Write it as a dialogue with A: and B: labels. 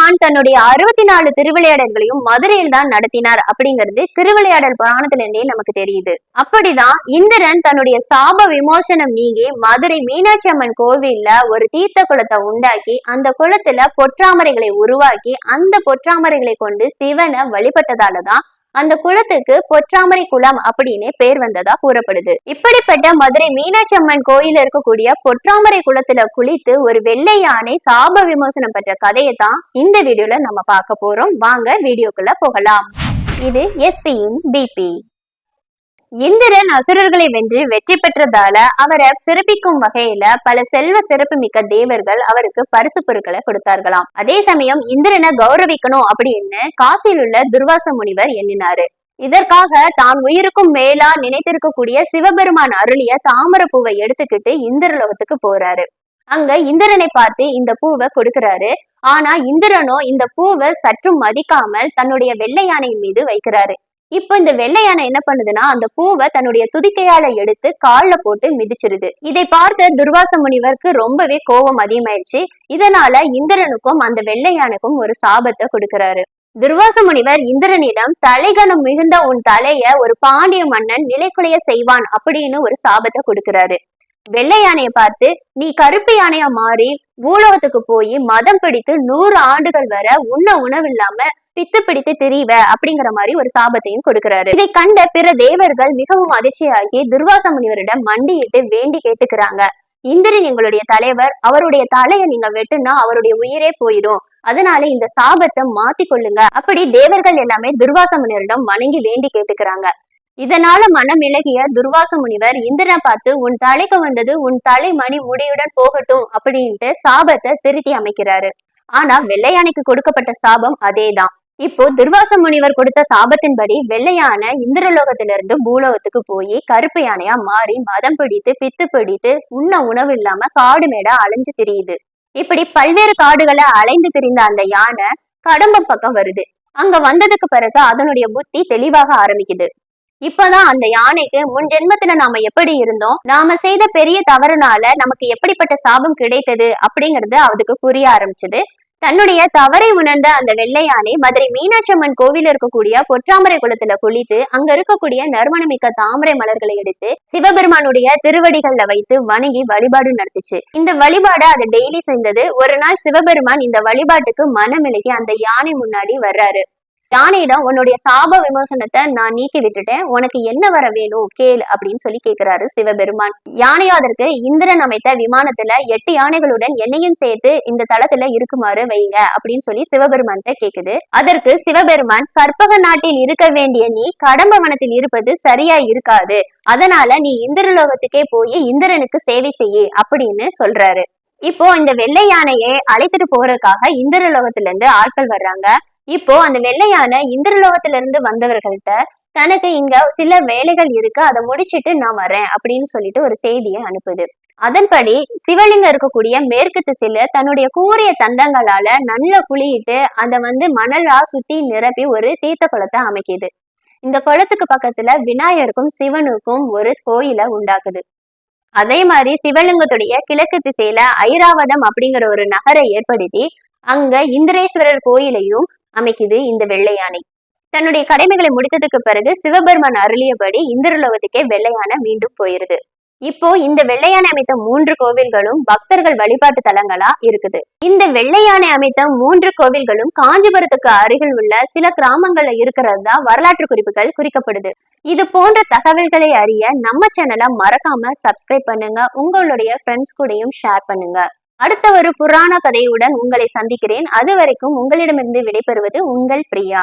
A: பெருமான் தன்னுடைய அறுபத்தி நாலு திருவிளையாடல்களையும் மதுரையில் தான் நடத்தினார் அப்படிங்கிறது திருவிளையாடல் புராணத்திலிருந்தே நமக்கு தெரியுது. அப்படிதான் இந்திரன் தன்னுடைய சாப விமோசனம் நீங்கி மதுரை மீனாட்சி அம்மன் கோவில்ல ஒரு தீர்த்த குளத்தை உண்டாக்கி அந்த குளத்துல பொற்றாமரைகளை உருவாக்கி அந்த பொற்றாமரைகளை கொண்டு சிவனை வழிபட்டதாலதான் அந்த குளத்துக்கு பொற்றாமரை குளம் அப்படின்னு பேர் வந்ததா கூறப்படுது. இப்படிப்பட்ட மதுரை மீனாட்சி அம்மன் கோயில இருக்கக்கூடிய பொற்றாமரை குளத்துல குளித்து ஒரு வெள்ளை யானை சாப விமோசனம் பெற்ற கதையை தான் இந்த வீடியோல நம்ம பார்க்க போறோம். வாங்க வீடியோக்குள்ள போகலாம். இது எஸ்பியின் பிபி இந்திரன் அசுரர்களை வென்று வெற்றி பெற்றதால அவரை சிறப்பிக்கும் வகையில பல செல்வ சிறப்பு மிக்க தேவர்கள் அவருக்கு பரிசு பொருட்களை கொடுத்தார்களாம். அதே சமயம் இந்திரனை கௌரவிக்கணும் அப்படின்னு காசியில் உள்ள துர்வாச முனிவர் எண்ணினாரு. இதற்காக தான் உயிருக்கும் மேலா நினைத்திருக்கக்கூடிய சிவபெருமான் அருளிய தாமர பூவை எடுத்துக்கிட்டு இந்திரலோகத்துக்கு போறாரு. அங்க இந்திரனை பார்த்து இந்த பூவை கொடுக்கிறாரு. ஆனா இந்திரனோ இந்த பூவை சற்றும் மதிக்காமல் தன்னுடைய வெள்ளை யானையின் மீது வைக்கிறாரு. இப்போ இந்த வெள்ளை யானை என்ன பண்ணுதுன்னா அந்த பூவை தன்னுடைய துதிக்கையால எடுத்து கால்ல போட்டு மிதிச்சிருது. இதை பார்த்த துர்வாச முனிவருக்கு ரொம்பவே கோபம் அதிகமாயிருச்சு. இதனால இந்திரனுக்கும் அந்த வெள்ளை யானைக்கும் ஒரு சாபத்தை கொடுக்கிறாரு. துர்வாச முனிவர் இந்திரனிடம் தலைகணம் மிகுந்த உன் தலைய ஒரு பாண்டிய மன்னன் நிலைக்குலைய செய்வான் அப்படின்னு ஒரு சாபத்தை கொடுக்கிறாரு. வெள்ளை யானையை பார்த்து நீ கருப்பு யானையா மாறி பூலோகத்துக்கு போய் மதம் பிடித்து நூறு ஆண்டுகள் வர உண்ண உணவு இல்லாம பித்து பிடித்து திரிவ அப்படிங்கிற மாதிரி ஒரு சாபத்தையும் கொடுக்கிறாரு. இதை கண்ட பிற தேவர்கள் மிகவும் அதிர்ச்சியாகி துர்வாச முனிவரிடம் மண்டியிட்டு வேண்டி கேட்டுக்கிறாங்க. இந்திரன் எங்களுடைய தலைவர் அவருடைய தலையை நீங்க வெட்டுனா அவருடைய உயிரே போயிடும். அதனால இந்த சாபத்தை மாத்தி கொள்ளுங்க. அப்படி தேவர்கள் எல்லாமே துர்வாச முனிவரிடம் வணங்கி வேண்டி கேட்டுக்கிறாங்க. இதனால மனம் இழகிய துர்வாச முனிவர் இந்திரனை பார்த்து உன் தலைக்கு வந்தது உன் தலை மணி முடியுடன் போகட்டும் அப்படின்ட்டு சாபத்தை திருத்தி அமைக்கிறாரு. ஆனா வெள்ளையானைக்கு கொடுக்கப்பட்ட சாபம் அதேதான். இப்போ துர்வாச முனிவர் கொடுத்த சாபத்தின்படி வெள்ளையான இந்திரலோகத்திலிருந்து பூலோகத்துக்கு போய் கருப்பு யானையா மாறி மதம் பிடித்து பித்து பிடித்து உண்ண உணவு இல்லாம காடு மேட அலைஞ்சு திரியுது. இப்படி பல்வேறு காடுகளை அலைந்து திரிந்த அந்த யானை கடம்ப பக்கம் வருது. அங்க வந்ததுக்கு பிறகு அதனுடைய புத்தி தெளிவாக ஆரம்பிக்குது. இப்பதான் அந்த யானைக்கு முன் ஜென்மத்துல நாம எப்படி இருந்தோம் நாம செய்த பெரிய தவறுனால நமக்கு எப்படிப்பட்ட சாபம் கிடைத்தது அப்படிங்கறது அதுக்கு புரிய ஆரம்பிச்சது. தன்னுடைய தவறை உணர்ந்த அந்த வெள்ளை யானை மதுரை மீனாட்சி அம்மன் கோவில் இருக்கக்கூடிய பொற்றாமரை குளத்துல குளித்து அங்க இருக்கக்கூடிய நறுமணமிக்க தாமரை மலர்களை எடுத்து சிவபெருமானுடைய திருவடிகள்ல வைத்து வணங்கி வழிபாடு நடத்துச்சு. இந்த வழிபாடு அதை டெய்லி செய்தது. ஒரு நாள் சிவபெருமான் இந்த வழிபாட்டுக்கு மனமிலகி அந்த யானை முன்னாடி வர்றாரு. யானையிடம் உன்னுடைய சாப விமோசனத்தை நான் நீக்கி விட்டுட்டேன். உனக்கு என்ன வர வேணும்? கேள் அப்படின்னு சொல்லி கேட்கிறாரு சிவபெருமான். யானையோ அதற்கு இந்திரன் அமைத்த விமானத்துல எட்டு யானைகளுடன் என்னையும் சேர்த்து இந்த தளத்துல இருக்குமாறு வைங்க அப்படின்னு சொல்லி சிவபெருமான் கேக்குது. அதற்கு சிவபெருமான் கற்பக நாட்டில் இருக்க வேண்டிய நீ கடம்பவனத்தில் இருப்பது சரியா இருக்காது. அதனால நீ இந்திரலோகத்துக்கே போய் இந்திரனுக்கு சேவை செய்யு அப்படின்னு சொல்றாரு. இப்போ இந்த வெள்ளை யானையை அழைத்துட்டு போறதுக்காக இந்திரலோகத்துல இருந்து ஆட்கள் வர்றாங்க. இப்போ அந்த வெள்ளையான இந்திரலோகத்திலிருந்து வந்தவர்கள்ட்ட தனக்கு இங்க சில வேலைகள் இருக்கு அதை முடிச்சிட்டு நான் வரேன் அப்படின்னு சொல்லிட்டு ஒரு செய்தியை அனுப்புது. அதன்படி சிவலிங்கம் இருக்கக்கூடிய மேற்கு திசையில தன்னுடைய கூறிய தந்தங்களால நல்ல குளியிட்டு அதை வந்து மணலா சுத்தி நிரப்பி ஒரு தீர்த்த குளத்தை அமைக்குது. இந்த குளத்துக்கு பக்கத்துல விநாயகருக்கும் சிவனுக்கும் ஒரு கோயிலை உண்டாக்குது. அதே மாதிரி சிவலிங்கத்துடைய கிழக்கு திசையில ஐராவதம் அப்படிங்கிற ஒரு நகரை ஏற்படுத்தி அங்க இந்திரேஸ்வரர் கோயிலையும் அமைக்குது இந்த வெள்ளை யானை. தன்னுடைய கடமைகளை முடித்ததுக்கு பிறகு சிவபெருமான் அருளியபடி இந்திரலோகத்துக்கே வெள்ளையான மீண்டும் போயிருது. இப்போ இந்த வெள்ளையானை அமைத்த மூன்று கோவில்களும் பக்தர்கள் வழிபாட்டு தலங்களா இருக்குது. இந்த வெள்ளையானை அமைத்த மூன்று கோவில்களும் காஞ்சிபுரத்துக்கு அருகில் உள்ள சில கிராமங்கள்ல இருக்கிறது தான் வரலாற்று குறிப்புகள் குறிக்கப்படுது. இது போன்ற தகவல்களை அறிய நம்ம சேனலை மறக்காம சப்ஸ்கிரைப் பண்ணுங்க. உங்களுடைய ஃப்ரெண்ட்ஸ் கூடயும் ஷேர் பண்ணுங்க. அடுத்த ஒரு புராண கதையுடன் உங்களை சந்திக்கிறேன். அது வரைக்கும் உங்களிடமிருந்து விடைபெறுவது உங்கள் பிரியா.